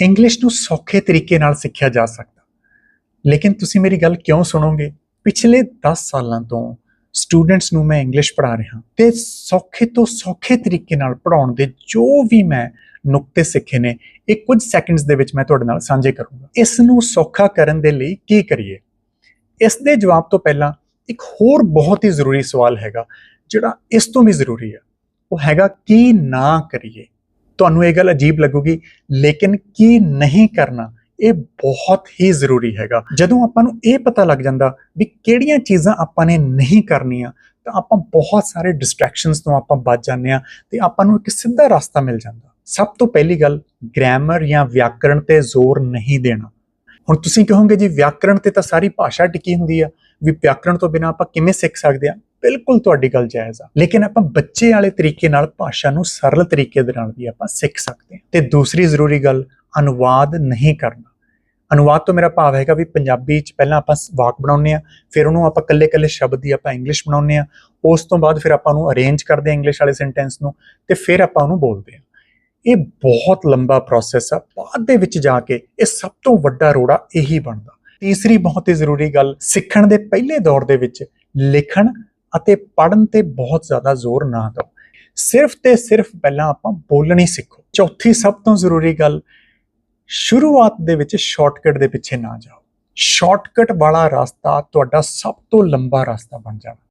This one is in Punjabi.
ਇੰਗਲਿਸ਼ ਨੂੰ ਸੌਖੇ ਤਰੀਕੇ ਨਾਲ ਸਿੱਖਿਆ ਜਾ ਸਕਦਾ। ਲੇਕਿਨ ਤੁਸੀਂ ਮੇਰੀ ਗੱਲ ਕਿਉਂ ਸੁਣੋਗੇ? ਪਿਛਲੇ 10 ਸਾਲਾਂ ਤੋਂ ਸਟੂਡੈਂਟਸ ਨੂੰ ਮੈਂ ਇੰਗਲਿਸ਼ ਪੜ੍ਹਾ ਰਿਹਾ ਤੇ ਸੌਖੇ ਤੋਂ ਸੌਖੇ ਤਰੀਕੇ ਨਾਲ ਪੜਾਉਣ ਦੇ ਜੋ ਵੀ ਮੈਂ ਨੁਕਤੇ ਸਿੱਖੇ ਨੇ, ਇਹ ਕੁਝ ਸੈਕਿੰਡਸ ਦੇ ਵਿੱਚ ਮੈਂ ਤੁਹਾਡੇ ਨਾਲ ਸਾਂਝੇ ਕਰੂੰਗਾ। ਇਸ ਨੂੰ ਸੌਖਾ ਕਰਨ ਦੇ ਲਈ ਕੀ ਕਰੀਏ? ਇਸ ਦੇ ਜਵਾਬ ਤੋਂ ਪਹਿਲਾਂ ਇੱਕ ਹੋਰ ਬਹੁਤ ਹੀ ਜ਼ਰੂਰੀ ਸਵਾਲ ਹੈਗਾ, ਜਿਹੜਾ ਇਸ ਤੋਂ ਵੀ ਜ਼ਰੂਰੀ ਹੈ। ਉਹ ਹੈਗਾ ਕੀ ਨਾ ਕਰੀਏ? ਤੁਹਾਨੂੰ ਇਹ ਗੱਲ ਅਜੀਬ ਲੱਗੂਗੀ, ਲੇਕਿਨ ਕੀ ਨਹੀਂ ਕਰਨਾ, ਇਹ ਬਹੁਤ ਹੀ ਜ਼ਰੂਰੀ ਹੈਗਾ। ਜਦੋਂ ਆਪਾਂ ਨੂੰ ਇਹ ਪਤਾ ਲੱਗ ਜਾਂਦਾ ਵੀ ਕਿਹੜੀਆਂ ਚੀਜ਼ਾਂ ਆਪਾਂ ਨੇ ਨਹੀਂ ਕਰਨੀਆਂ, ਤਾਂ ਆਪਾਂ ਬਹੁਤ ਸਾਰੇ ਡਿਸਟਰੈਕਸ਼ਨਸ ਤੋਂ ਆਪਾਂ ਬਚ ਜਾਂਦੇ ਆ ਤੇ ਆਪਾਂ ਨੂੰ ਇੱਕ ਸਿੱਧਾ ਰਸਤਾ ਮਿਲ ਜਾਂਦਾ। ਸਭ ਤੋਂ ਪਹਿਲੀ ਗੱਲ ਗ੍ਰਾਮਰ ਜਾਂ ਵਿਆਕਰਣ ਤੇ ਜ਼ੋਰ ਨਹੀਂ ਦੇਣਾ। ਹੁਣ ਤੁਸੀਂ ਕਹੋਗੇ ਜੀ, ਵਿਆਕਰਣ ਤੇ ਤਾਂ ਸਾਰੀ ਭਾਸ਼ਾ ਟਿਕੀ ਹੁੰਦੀ ਆ, ਵੀ ਵਿਆਕਰਣ ਤੋਂ ਬਿਨਾ ਆਪਾਂ ਕਿਵੇਂ ਸਿੱਖ ਸਕਦੇ ਆ ਬਿਲਕੁਲ ਤੁਹਾਡੀ ਗੱਲ ਜਾਇਜ਼ ਆ। ਲੇਕਿਨ ਆਪਾਂ ਬੱਚੇ ਵਾਲੇ ਤਰੀਕੇ ਨਾਲ ਭਾਸ਼ਾ ਨੂੰ ਸਰਲ ਤਰੀਕੇ ਦੇ ਨਾਲ ਵੀ ਆਪਾਂ ਸਿੱਖ ਸਕਦੇ ਹਾਂ। ਤੇ ਦੂਸਰੀ ਜ਼ਰੂਰੀ ਗੱਲ, ਅਨੁਵਾਦ ਨਹੀਂ ਕਰਨਾ। ਅਨੁਵਾਦ ਤੋਂ ਮੇਰਾ ਭਾਵ ਹੈਗਾ ਵੀ ਪੰਜਾਬੀ ਚ ਪਹਿਲਾਂ ਆਪਾਂ ਵਾਕ ਬਣਾਉਂਦੇ ਆ ਫਿਰ ਉਹਨੂੰ ਆਪਾਂ ਕੱਲੇ-ਕੱਲੇ ਸ਼ਬਦ ਦੀ ਆਪਾਂ ਇੰਗਲਿਸ਼ ਬਣਾਉਂਦੇ ਆ ਉਸ ਤੋਂ ਬਾਅਦ ਫਿਰ ਆਪਾਂ ਉਹਨੂੰ ਅਰੇਂਜ ਕਰਦੇ ਆ ਇੰਗਲਿਸ਼ ਵਾਲੇ ਸੈਂਟੈਂਸ ਨੂੰ ਤੇ ਫਿਰ ਆਪਾਂ ਉਹਨੂੰ ਬੋਲਦੇ ਆ ਇਹ ਬਹੁਤ ਲੰਬਾ ਪ੍ਰੋਸੈਸ ਆ, ਬਾਅਦ ਦੇ ਵਿੱਚ ਜਾ ਕੇ ਇਹ ਸਭ ਤੋਂ ਵੱਡਾ ਰੋੜਾ ਇਹੀ ਬਣਦਾ। ਤੀਸਰੀ ਬਹੁਤ ਹੀ ਜ਼ਰੂਰੀ ਗੱਲ, ਸਿੱਖਣ ਦੇ ਪਹਿਲੇ ਦੌਰ ਦੇ ਵਿੱਚ ਲਿਖਣ ਅਤੇ ਪੜ੍ਹਨ ਤੇ ਬਹੁਤ ਜ਼ਿਆਦਾ ਜ਼ੋਰ ਨਾ ਦਿਓ। ਸਿਰਫ ਤੇ ਸਿਰਫ ਪਹਿਲਾਂ ਆਪਾਂ ਬੋਲਣੀ ਸਿੱਖੋ। ਚੌਥੀ ਸਭ ਤੋਂ ਜ਼ਰੂਰੀ ਗੱਲ, ਸ਼ੁਰੂਆਤ ਦੇ ਵਿੱਚ ਸ਼ਾਰਟਕਟ ਦੇ ਪਿੱਛੇ ਨਾ ਜਾਓ। ਸ਼ਾਰਟਕਟ ਵਾਲਾ ਰਸਤਾ ਤੁਹਾਡਾ ਸਭ ਤੋਂ ਲੰਬਾ ਰਸਤਾ ਬਣ ਜਾਣਾ।